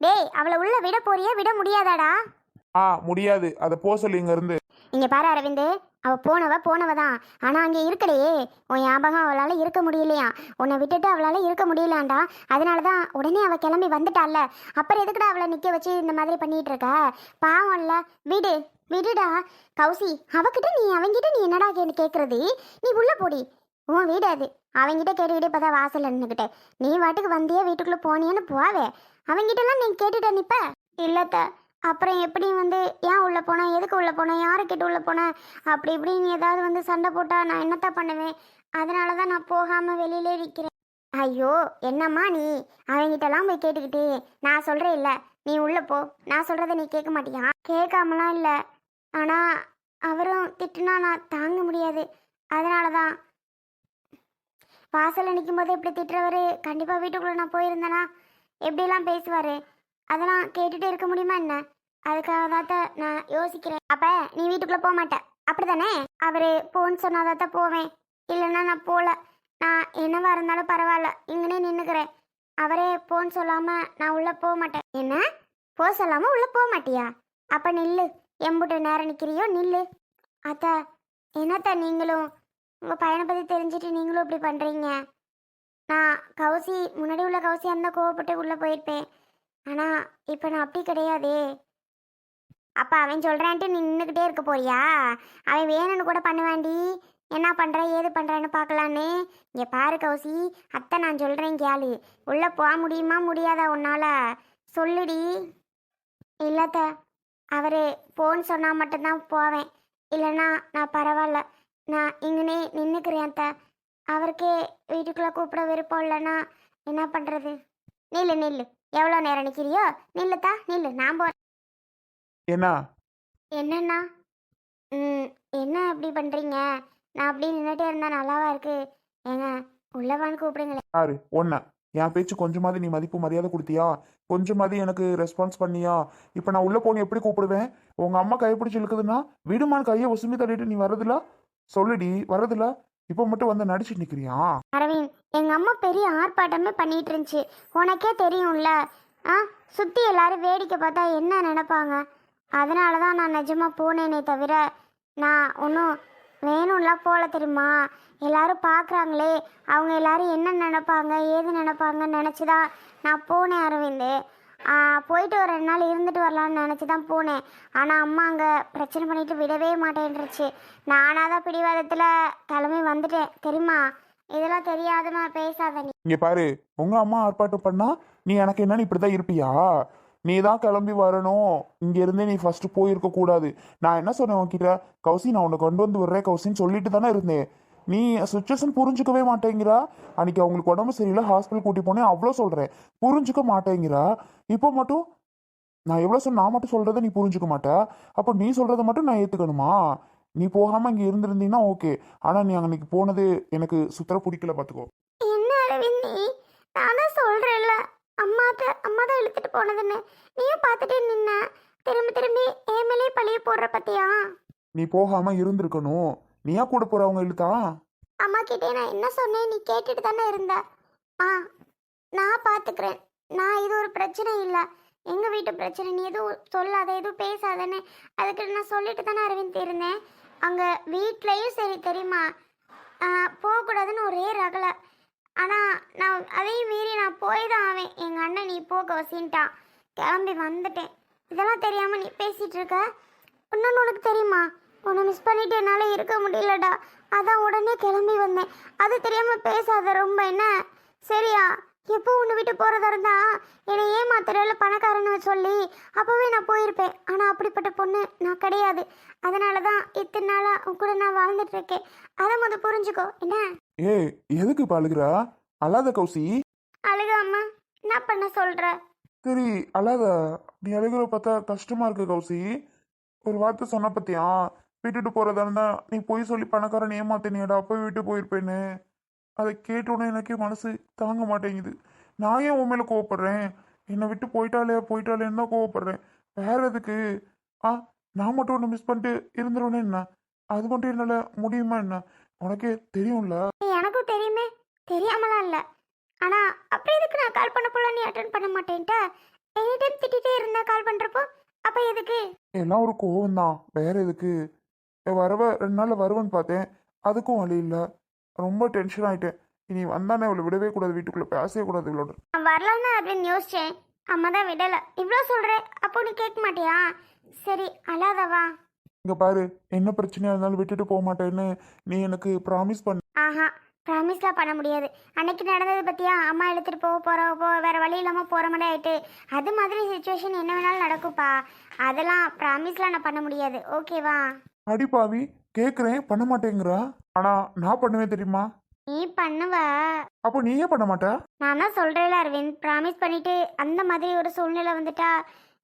டேய் அவளை உள்ள விட போறியா விட முடியாதாடா? ஆ முடியாது. அதை போ சொல்லி இங்க இருந்து இங்க பாரு அரவிந்து அவ போனவ போனவ தான் ஆனா அங்க இருக்கலையே. உன் ஞாபகம் அவளால இருக்க முடியலையா? உன்னை விட்டுட்டு அவளால இருக்க முடியலாண்டா? அதனாலதான் உடனே அவ கிளம்பி வந்துட்டால அப்புறம் எதுக்குடா அவளை நிக்க வச்சு இந்த மாதிரி பண்ணிட்டு இருக்க பாவம்ல. விடு விடுடா. கௌசி அவகிட்ட நீ அவங்கிட்ட நீ என்னடா கே கேக்குறது? நீ உள்ள போடி. உன் வீடு அது. அவங்கிட்ட கேட்டுக்கிட்டே இப்பதான் வாசல்ல நின்னுக்கிட்ட. நீ வாட்டுக்கு வந்தியா வீட்டுக்குள்ள போனியான்னு போவே. அவங்கிட்டலாம் நீ கேட்டுட்ட நிப்ப. இல்லத்த அப்புறம் எப்படி வந்து ஏன் உள்ளே போனேன் எதுக்கு உள்ளே போனேன் யாரை கேட்டு உள்ளே போனேன் அப்படி இப்படின்னு ஏதாவது வந்து சண்டை போட்டால் நான் என்னத்த பண்ணுவேன்? அதனால தான் நான் போகாமல் வெளியிலே நிற்கிறேன் ஐயோ என்னம்மா நீ? அவங்கிட்டலாம் போய் கேட்டுக்கிட்டே நான் சொல்கிறேன் இல்லை நீ உள்ளே போ. நான் சொல்கிறத நீ கேட்க மாட்டியா? கேட்காமலாம் இல்லை. ஆனால் அவரும் திட்டுனா நான் தாங்க முடியாது. அதனால தான் வாசலில் நிற்கும் போது இப்படி திட்டுறவர் கண்டிப்பாக வீட்டுக்குள்ளே நான் போயிருந்தேனா எப்படிலாம் பேசுவார்? அதெல்லாம் கேட்டுட்டு இருக்க முடியுமா என்ன? அதுக்காக தான் நான் யோசிக்கிறேன். அப்ப நீ வீட்டுக்குள்ள போக மாட்ட. அப்படிதானே அவரு போன்னு சொன்னாதான் போவேன். இல்லைன்னா நான் போல. நான் என்னவா இருந்தாலும் பரவாயில்ல. இங்கனே நின்னுக்கிறேன். அவரே போன்னு சொல்லாம நான் உள்ள போக மாட்டேன். என்ன? போ சொல்லாம உள்ள போக மாட்டியா? அப்ப நில்லு. எம்புட்டு நேரம் நிற்கிறியோ நில்லு. அத்த என்னத்த நீங்களும்? உங்க பையனை பத்தி தெரிஞ்சுட்டு நீங்களும் இப்படி பண்றீங்க? நான் கௌசி முன்னாடி உள்ள கௌசியா இருந்தால் கோவப்பட்டு உள்ளே போயிருப்பேன். ஆனால் இப்போ நான் அப்படி கிடையாதே. அப்போ அவன் சொல்கிறான்ட்டு நீ நின்றுக்கிட்டே இருக்க போறியா? அவன் வேணும்னு கூட பண்ணுவாண்டி என்ன பண்ற ஏது பண்ணுறேன்னு பார்க்கலான்னு. இங்கே பாரு கௌசி அத்தை நான் சொல்கிறேன் கேளு. உள்ளே போக முடியுமா முடியாதா உன்னால்? சொல்லுடி. இல்லத்த அவர் போன்னு சொன்னால் மட்டும்தான் போவேன். இல்லைன்னா நான் பரவாயில்ல. நான் இங்கனே நின்றுக்கிறேன் அத்தை. அவருக்கே வீட்டுக்குள்ள கூப்பிட விருப்பம் இல்லைன்னா என்ன பண்றது? நில்லு நில்லு. எவ்வளோ நேரம் நிற்கிறியோ நில்லுத்தா நில்லு. நான் போகிறேன் என்ன? என்னண்ணா ம் என்ன அப்படி பண்ணுறீங்க நான் அப்படி நின்றுட்டே இருந்தால் நல்லாவா இருக்கு? ஏங்க உள்ளவான்னு கூப்பிடுங்களேன் யாரு? ஒன்ன என் பேச்சு கொஞ்சமாவது நீ மதிப்பு மரியாதை கொடுத்தியா? கொஞ்சமாவது எனக்கு ரெஸ்பான்ஸ் பண்ணியா? இப்போ நான் உள்ள போன எப்படி கூப்பிடுவேன்? உங்க அம்மா கையை பிடிச்சி இழுக்குதுன்னா விடுமான்னு கையை உசுமி தள்ளிட்டு நீ வரதுல சொல்லுடி வரதுல இப்போ மட்டும் வந்து நடிச்சிட்டு நிக்கிறியா? அரவிந்த் எங்கள் அம்மா பெரிய ஆர்ப்பாட்டமே பண்ணிட்டு இருந்துச்சு. உனக்கே தெரியும்ல? ஆ சுற்றி எல்லாரும் வேடிக்கை பார்த்தா என்ன நினைப்பாங்க? அதனால தான் நான் நிஜமாக போனேனே தவிர நான் ஒன்றும் வேணும்லாம் போல தெரியுமா? எல்லாரும் பார்க்குறாங்களே அவங்க எல்லாரும் என்ன நினைப்பாங்க ஏது நினைப்பாங்கன்னு நினச்சி தான் நான் போனேன் அரவிந்த். போயிட்டு ஒரு ரெண்டு நாள் இருந்துட்டு வரலாம்னு நினச்சி தான் போனேன். ஆனால் அம்மா அங்கே பிரச்சனை பண்ணிட்டு விடவே மாட்டேன்ருச்சு நானாக தான் பிடிவாதத்தில் கிளம்பி வந்துட்டேன். தெரியுமா? இதெல்லாம் தெரியாதுமா பேசாத நீ. இங்க பாரு உங்க அம்மா ஆர்ப்பாட்டம் பண்ணா நீ எனக்கு என்னன்னு இப்படிதான் இருப்பியா? நீ தான் கிளம்பி வரணும். இங்கேருந்தே நீ ஃபர்ஸ்ட் போயிருக்க கூடாது. நான் என்ன சொன்னேன் உன்கிட்ட? கௌசி நான் உன்னை கொண்டு வந்து விடுறேன் கௌசின்னு சொல்லிட்டு தானே இருந்தேன். நீ சுச்சுவேஷன் புரிஞ்சுக்கவே மாட்டேங்கிறா. அன்னைக்கு அவங்களுக்கு உடம்பு சரியில்லை ஹாஸ்பிட்டல் கூட்டி போனேன் அவ்வளோ சொல்றேன். புரிஞ்சுக்க மாட்டேங்கிறா. இப்போ மட்டும் நான் எவ்வளோ சொன்ன நான் மட்டும் சொல்றதை நீ புரிஞ்சுக்க மாட்டே. அப்போ நீ சொல்றதை மட்டும் நான் ஏத்துக்கணுமா? நீ போகாம இங்க இருந்திருந்தீங்கன்னா ஓகே ஆனா நீ அன்னைக்கு போனது எனக்கு சுத்தர பிடிக்கல பாத்துக்கோ. என்ன அரவிந்த் நீ? நான் சொல்கிறேன்ல அம்மாட்ட அம்மா தான் இழுத்துட்டு போனதுன்னு. நீயும் பார்த்துட்டே நின்ன? திரும்பி திரும்பி மேலேயே பழிய போடுற பத்தியா? நீ போகாம இருந்திருக்கணும். நீயா கூட போறவங்க இழுத்தா அம்மா கிட்டே நான் என்ன சொன்னேன்? நீ கேட்டுட்டு தானே இருந்த? ஆ நான் பாத்துக்கிறேன். நான் இது ஒரு பிரச்சனை இல்லை. எங்கள் வீட்டு பிரச்சனை. நீ எதுவும் சொல்லாத எதுவும் பேசாதன்னு. அதுக்கு நான் சொல்லிட்டு தானே அரவிந்த் இருந்தேன். அங்கே வீட்லயும் சரி தெரியுமா? போகக்கூடாதுன்னு ஒரே ரகல. ஆனால் நான் அதையும் மீறி நான் போய் தான் ஆவேன். எங்கள் அண்ணன் நீ போக வசின்ட்டான். கிளம்பி வந்துட்டேன். இதெல்லாம் தெரியாமல் நீ பேசிகிட்டு இருக்க? இன்னொன்று உனக்கு தெரியுமா? உன்னை மிஸ் பண்ணிட்டு என்னால் இருக்க முடியலடா. அதான் உடனே கிளம்பி வந்தேன். அது தெரியாமல் பேசாத ரொம்ப என்ன? சரியா? எப்போ உன்னை விட்டு போகிறதா இருந்தா என்னை ஏமாத்துறல பணக்காரன்னு சொல்லி அப்போவே நான் போயிருப்பேன். ஆனால் அப்படிப்பட்ட பொண்ணு நான் கிடையாது. அதனால தான் இத்தனை நாளாக உன் கூட நான் வாழ்ந்துட்டு இருக்கேன். அதை முத புரிஞ்சுக்கோ. என்ன? ஏய் எதுக்கு இப்ப அழுகுறா? அழாத கௌசி. அழுகாம என்ன பண்ண சொல்கிற சரி அழாத. நீ அழுகுற பார்த்தா கஷ்டமா இருக்கு கௌசி. ஒரு வார்த்தை சொன்ன பத்தியா விட்டுட்டு போறதா இருந்தா நீ போய் சொல்லி பணக்காரன் ஏமாத்தினியடா போய் விட்டு போயிருப்பேன்னு. அதை கேட்டோன்னே எனக்கே மனசு தாங்க மாட்டேங்குது. நான் ஏன் உன் மேல கோவப்படுறேன்? என்னை விட்டு போயிட்டாலே போயிட்டாலேன்னு தான் கோவப்படுறேன்? வேற எதுக்கு? ஆ நான் மட்டும் ஒன்று மிஸ் பண்ணிட்டு இருந்துருவேன்னு என்ன? அது மட்டும் என்னால முடியுமா என்ன? உனக்கே தெரியும்ல? எனக்கும் தெரியுமே. தெரியாமலாம் இல்லை. ஆனால் அப்படி எதுக்கு நான் கால் பண்ண போல நீ அட்டன் பண்ண மாட்டேன்ட்ட? எனி டைம் திட்டிகிட்டே இருந்தா கால் பண்ணுறப்போ அப்போ எதுக்கு? எல்லாம் ஒரு கோவம் தான் வேற எதுக்கு? வரவ ரெண்டு நாள்ல வருவேன்னு பார்த்தேன். அதுக்கும் வழி இல்லை. ரொம்ப டென்ஷன் ஆயிட்டேன். இனி வந்தானே அவளை விடவே கூடாது வீட்டுக்குள்ள பேசவே கூடாது இவளோட. நான் வரலான்னு அப்படின்னு யோசிச்சேன் அம்மா தான் விடலை. இவ்வளோ சொல்கிறேன் அப்போ நீ கேட்க மாட்டியா? சரி அழாதவா? இங்க பாரு என்ன பிரச்சனையா இருந்தாலும் விட்டுட்டு போக மாட்டேன்னு நீ எனக்கு ப்ராமிஸ் பண்ண. ஆஹா ப்ராமிஸ்லாம் பண்ண முடியாது. அன்னைக்கு நடந்தது பத்தியா? அம்மா எடுத்துட்டு போக போற போ வேற வழி இல்லாம போற மாதிரி ஆயிட்டு. அது மாதிரி சுச்சுவேஷன் என்ன வேணாலும் நடக்கும்ப்பா. அதெல்லாம் ப்ராமிஸ்லாம் நான் பண்ண முடியாது. ஓகேவா அடிப்பாவி கேக்குறேன் பண்ண மாட்டேங்கிறா. ஆனா நான் பண்ணுவேன் தெரியுமா? நீ பண்ணுவ. அப்போ நீயே பண்ண மாட்ட? நான் தான் சொல்றேன்ல அரவிந்த். ப்ராமிஸ் பண்ணிட்டு அந்த மாதிரி ஒரு சூழ்நிலை வந்துட்டா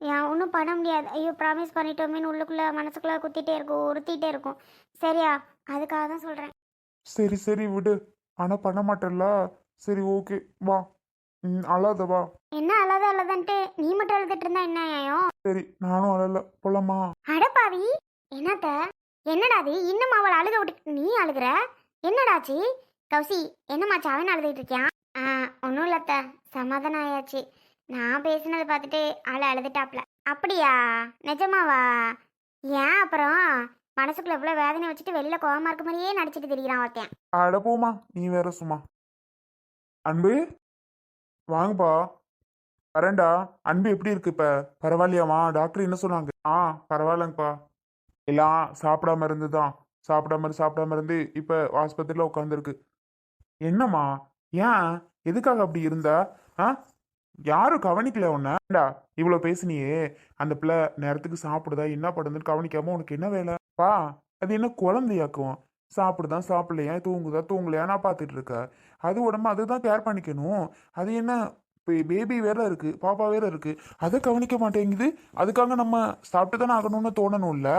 ஏன் ஒன்றும் பண்ண முடியாது. ஐயோ ப்ராமிஸ் பண்ணிட்டோமேனு உள்ளுக்குள்ள மனசுக்குள்ள குத்திட்டே இருக்கும் உறுத்திட்டே இருக்கும். சரியா? அதுக்காக தான் சொல்றேன். சரி சரி விடு. ஆனா பண்ண மாட்டேல்ல. சரி ஓகே. வா. ம், அழாத வா. என்ன அழாத அழாதன்ட்டு நீ மட்டும் அழுதுட்டு இருந்தா என்ன நியாயம்? சரி நானும் அழல. போலாமா? அடப்பாவி என்னத்த? என்னடா அது? இன்னும் அவளை அழுக விட்டு நீ அழுகுற? என்னடாச்சு கௌசி என்னம்மாச்சு அவன் அழுதுகிட்டு இருக்கியான் ஆ ஒன்றும் இல்லத்த சமாதானம் ஆயாச்சு. நான் பேசினதை பார்த்துட்டு ஆளை அழுதுட்டாப்ல. அப்படியா? நிஜமாவா? ஏன் அப்புறம்? மனசுக்குள்ள இவ்வளோ வேதனை வச்சுட்டு வெளியில கோவமா இருக்க மாதிரியே நடிச்சிட்டு திரிகிறான் ஒருத்தன். அட போமா நீ வேற சும்மா. அன்பு வாங்கப்பா. வரேன்டா. அன்பு எப்படி இருக்கு இப்ப? பரவாயில்லையாமா டாக்டர் என்ன சொன்னாங்க? ஆ பரவாயில்லங்கப்பா. எல்லாம் சாப்பிடாம இருந்துதான். சாப்பிடாம இருந்து சாப்பிடாம இருந்து இப்ப ஆஸ்பத்திரியில உட்காந்துருக்கு என்னம்மா? ஏன்? எதுக்காக அப்படி இருந்த? ஆ? யாரும் கவனிக்கல உன்னடா இவ்வளோ பேசினியே? அந்த பிள்ளை நேரத்துக்கு சாப்பிடுதா? என்ன பண்ணுதுன்னு கவனிக்காம உனக்கு என்ன வேலை? பா அது என்ன குழந்தையாக்குவோம் சாப்பிடுதான் சாப்பிடலையா? தூங்குதா? தூங்கலையா நான் பார்த்துட்டு இருக்க அது உடம்பு அதுதான் கேர் பண்ணிக்கணும். அது என்ன இப்போ பேபி வேற இருக்கு பாப்பா வேற இருக்கு. அதை கவனிக்க மாட்டேங்குது. அதுக்காக நம்ம சாப்பிட்டு தானே ஆகணும்னு தோணணும்ல?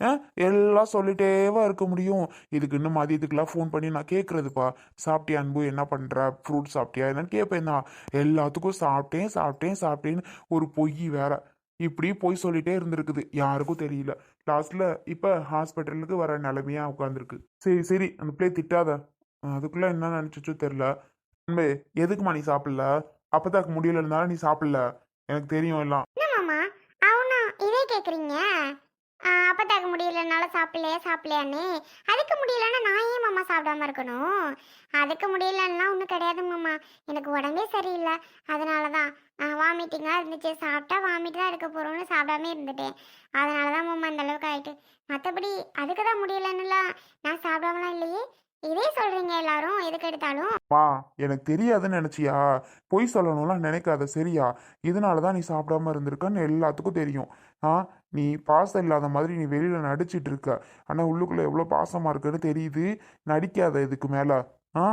அஹ், எல்லாம் சொல்லிட்டேவா இருக்க முடியும். இதுக்கு இன்னும் மதியத்துக்குலாம் ஃபோன் பண்ணி நான் கேட்குறதுப்பா சாப்பிட்டியா அன்பு? என்ன பண்ற? ஃப்ரூட் சாப்பிட்டியா? என்னன்னு கேட்பேன் தான் எல்லாத்துக்கும் சாப்பிட்டேன் சாப்பிட்டேன் சாப்பிட்டேன்னு ஒரு பொய் வேற. இப்படி பொய் சொல்லிட்டே இருந்திருக்குது. யாருக்கும் தெரியல. லாஸ்ட்ல இப்ப ஹாஸ்பிட்டலுக்கு வர நிலைமையா உட்காந்துருக்கு சரி சரி. அந்த பிள்ளைய திட்டாத. அதுக்குள்ள என்ன நினைச்சிச்சோ தெரியல. எதுக்குமா நீ சாப்பிடல? அப்பதாக்கு முடியல இருந்தாலும் நீ சாப்பிடல. எனக்கு தெரியும் எல்லாம். என்ன மாமா? அவனா இதே முடியலனால சாப்பிடலையா சாப்பிடலையான்னு? அதுக்கு முடியலன்னா நான் ஏன் மாமா சாப்பிடாம இருக்கணும்? அதுக்கு முடியலன்னா ஒன்றும் கிடையாது மாமா. எனக்கு உடம்பே சரியில்லை. அதனால தான் வாமிட்டிங்காக இருந்துச்சு. சாப்பிட்டா வாமிட் தான் இருக்க போகிறோம்னு சாப்பிடாம இருந்துட்டேன். அதனால தான் மாமா இந்த அளவுக்கு ஆயிட்டு. மற்றபடி அதுக்கு தான் முடியலன்னுலாம் நான் சாப்பிடாமலாம் இல்லையே. இதே சொல்றீங்க எல்லாரும் எதுக்கு எடுத்தாலும்? மா எனக்கு தெரியாதுன்னு நினைச்சியா? பொய் சொல்லணும்லாம் நினைக்காத சரியா? இதனால தான் நீ சாப்பிடாம இருந்திருக்கன்னு எல்லாத்துக்கும் தெரியும். ஆ நீ பாசம் இல்லாத மாதிரி நீ வெளியில நடிச்சிட்டு இருக்க. ஆனா உள்ளுக்குள்ள எவ்வளோ பாசமா இருக்குன்னு தெரியுது. நடிக்காத இதுக்கு மேல. ஆ?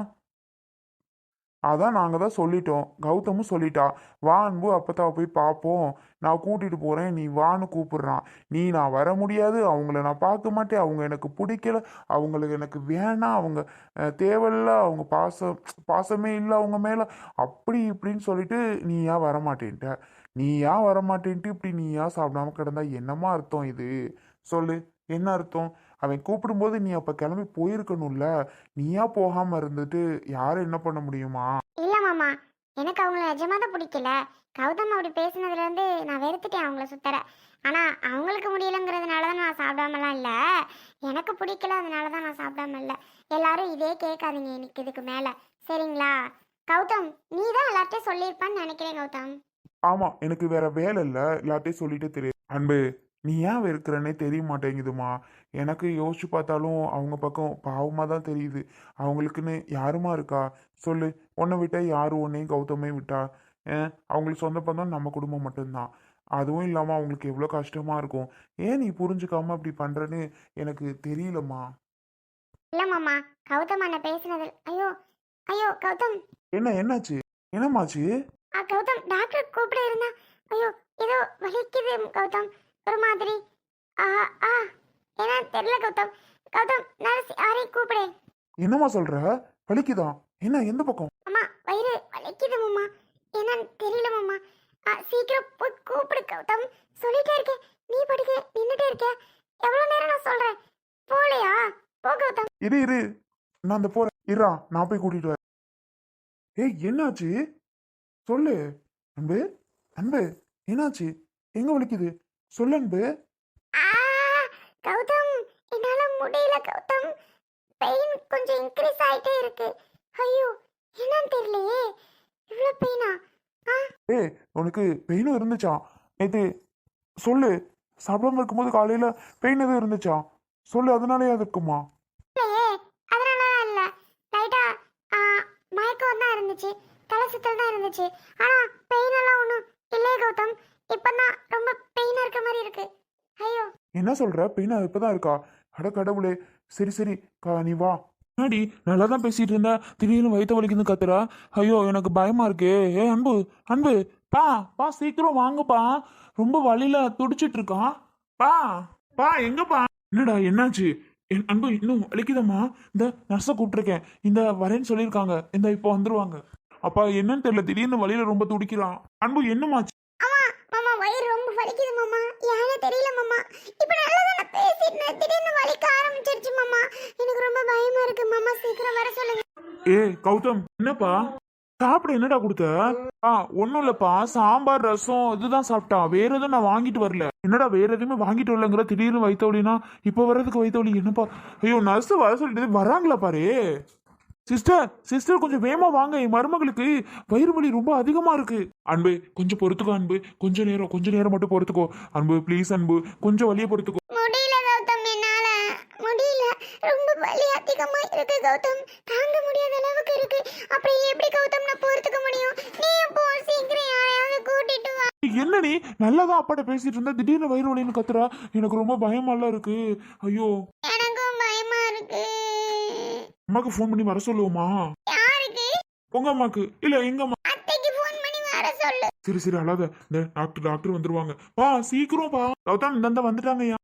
அதான் நாங்கள் தான் சொல்லிட்டோம். கௌதமும் சொல்லிட்டா வா அன்பு அப்பத்தா போய் பார்ப்போம் நான் கூட்டிட்டு போகிறேன் நீ வான்னு கூப்பிடுறான் நீ நான் வர முடியாது. அவங்கள நான் பார்க்க மாட்டேன். அவங்க எனக்கு பிடிக்கல. அவங்களுக்கு எனக்கு வேணாம். அவங்க அஹ், தேவையில்ல. அவங்க பாசம் பாசமே இல்லை அவங்க மேலே. அப்படி இப்படின்னு சொல்லிட்டு நீ ஏன் வரமாட்டேன்ட்ட நீ ஏன் வரமாட்டேன்ட்டு இப்படி நீ ஏன் சாப்பிடாம கிடந்தா? என்னமா அர்த்தம் இது? சொல்லு. என்ன அர்த்தம்? அவன் கூப்பிடும்போது நீ அப்போ கிளம்பி போயிருக்கணும்ல. நீயா போகாம இருந்துட்டு யாரும் என்ன பண்ண முடியுமா? இல்லை மாமா எனக்கு அவங்கள நிஜமாக தான் பிடிக்கல. கௌதம் அப்படி பேசினதுலேருந்து நான் வெறுத்துட்டேன் அவங்கள சுத்தர ஆனால் அவங்களுக்கு முடியலங்கிறதுனால தான் நான் சாப்பிடாமலாம் இல்லை. எனக்கு பிடிக்கல அதனால தான் நான் சாப்பிடாம இல்லை. எல்லாரும் இதே கேட்காதீங்க எனக்கு இதுக்கு மேலே. சரிங்களா? கௌதம் நீ தான் எல்லார்ட்டையும் சொல்லியிருப்பான்னு நினைக்கிறேன் கௌதம். ஆமா எனக்கு வேற வேலை இல்லை. எல்லாத்தையும் சொல்லிட்டு தெரியும் அன்பு நீ ஏன் வெறுக்கிறனே தெரிய மாட்டேங்குதுமா எனக்கு யோசிச்சு பார்த்தாலும் அவங்க பக்கம் பாவமாக தான் தெரியுது. அவங்களுக்குன்னு யாருமா இருக்கா? சொல்லு. உன்னை விட்டா யாரு? உன்னையும் கௌதமே விட்டா? அவங்களுக்கு சொந்த பந்தம் நம்ம குடும்பம் மட்டும்தான். அதுவும் இல்லாமல் அவங்களுக்கு எவ்வளோ கஷ்டமா இருக்கும். ஏன் நீ புரிஞ்சுக்காம அப்படி பண்றேன்னு எனக்கு தெரியலம்மா. இல்லை மாமா. கௌதம் அண்ணன் பேசினது ஐயோ ஐயோ கௌதம். என்ன என்னாச்சு? என்னம்மாச்சு? ஆ கௌதம் டாக்டர் கூப்பிட இருந்தா ஐயோ ஏதோ வலிக்குது கௌதம். ஒரு மாதிரி. ஆ ஆ. ஏன்னா தெரியல கௌதம். கௌதம் நர்ஸ் யாரையும் கூப்பிடு. என்னம்மா சொல்ற? வலிக்குதா? என்ன எந்த பக்கம்? அம்மா வயிறு வலிக்குது மாமா. என்னன்னு தெரியல மாமா. ஆ, சீக்கிரம் போய் கூப்பிடு கௌதம். சொல்லிட்டே இருக்கேன். நீ படிக்க நின்றுட்டே இருக்க. எவ்வளோ நேரம் நான் சொல்றேன்? போலையா போ கௌதம். இரு இரு. நான் அந்த போறேன். இருடா நான் போய் கூட்டிட்டு வரேன். ஏய் என்னாச்சு? சொல்லு. அன்பு அன்பு. என்னாச்சு? எங்க வலிக்குது? சொல்லு அன்பு ஆ, கௌதம். என்னால முடியல கௌதம். பெயின் கொஞ்சம் இன்க்ரீஸ் ஆயிட்டே இருக்கு. ஐயோ என்னன்னு தெரியலையே. இவ்வளோ பெயினா? ஆ. ஏய் உனக்கு பெயினும் இருந்துச்சா? நேத்து சொல்லு. சாப்பிடாம இருக்கும்போது காலையில பெயின் எதுவும் இருந்துச்சா? சொல்லு அதனாலயே அது இருக்குமா? இல்லையே அதனால இல்ல. லைட்டா ஆ, மயக்கம் தான் இருந்துச்சு. தலை சுத்தல் தான் இருந்துச்சு. ஆனா பெயின் எல்லாம் ஒன்றும் இல்லையே கௌதம். இப்பதான் ரொம்ப பெயினா இருக்க மாதிரி இருக்கு. ஐயோ. என்ன சொல்ற? பெயின் அது இப்பதான் இருக்கா? அட கடவுளே. சரி சரி. கா நீ வா. முன்னாடி நல்லா தான் பேசிட்டு இருந்தா. திடீர்னு வயிற்று வலிக்குன்னு கத்துறா. ஐயோ எனக்கு பயமா இருக்கு. ஏ அன்பு அன்பு. பா பா சீக்கிரம் வாங்கப்பா. ரொம்ப வழியில துடிச்சிட்டு இருக்கான் பா பா எங்கப்பா? என்னடா என்னாச்சு? என் அன்பு இன்னும் வலிக்குதம்மா. இந்த நர்ஸை கூப்பிட்டுருக்கேன். இந்த வரேன்னு சொல்லியிருக்காங்க. இந்த இப்போ வந்துருவாங்க. அப்பா என்னன்னு தெரியல. திடீர்னு வலியில ரொம்ப துடிக்கிறான். அன்பு என்னமாச்சு அம்மா மாமா வயிறு ரொம்ப வலிக்குது மாமா ஏன்னு தெரியல மாமா இப்போ நல்லா தான் பேசிட்டு இருந்தேன். திடீர்னு வலிக்க ஆரம்பிச்சிருச்சு மாமா எனக்கு ரொம்ப பயமா இருக்கு மாமா. சீக்கிரம் வர சொல்லுங்க. ஏ கௌதம் என்னப்பா? சாப்பிட என்னடா கொடுத்த? ஆ ஒன்றும் இல்லப்பா. சாம்பார் ரசம் இதுதான் சாப்பிட்டான் வேற எதுவும் நான் வாங்கிட்டு வரல. என்னடா வேற எதுவுமே வாங்கிட்டு வரலங்கிற? திடீர்னு வலினா இப்போ வர்றதுக்கு வலி என்னப்பா? ஐயோ நர்ஸ் வர சொல்லிட்டு வராங்களா பாரு? சிஸ்டர் சிஸ்டர் கொஞ்சம் வேகமா வாங்க. என் மருமகளுக்கு வயிறு வலி ரொம்ப அதிகமா இருக்கு. அன்பு கொஞ்சம் பொறுத்துக்கோ அன்பு. கொஞ்ச நேரம் கொஞ்ச நேரம் மட்டும் பொறுத்துக்கோ. அன்பு ப்ளீஸ் அன்பு. கொஞ்சம் வலியை பொறுத்துக்கோ முடியல கௌதம் என்னால முடியல ரொம்ப வலி அதிகமா இருக்கு கௌதம். தாங்க முடியாத அளவுக்கு இருக்கு. அப்புறம் எப்படி கௌதம் நான் பொறுத்துக்க முடியும்? நீ போ சீக்கிரம் யாரையாவது கூட்டிட்டு வா. என்ன நீ நல்லாதான் அப்பாட்ட பேசிட்டு இருந்தா? திடீர்னு வயிறு வலின்னு கத்துறா? எனக்கு ரொம்ப பயமாலாம் இருக்கு. ஐயோ. எனக்கும் பயமா இருக்கு. அம்மாக்கு ஃபோன் பண்ணி வர சொல்லுவோமா? யாருக்கு? உங்க அம்மாக்கு. இல்ல எங்க அம்மா? அத்தைக்கு ஃபோன் பண்ணி வர சொல்லு. சரி சரி அழாத. இந்த டாக்டர் டாக்டர் வந்துருவாங்க. பா சீக்கிரம் பா. கௌதம் இந்த வந்துட்டாங்கய்யா.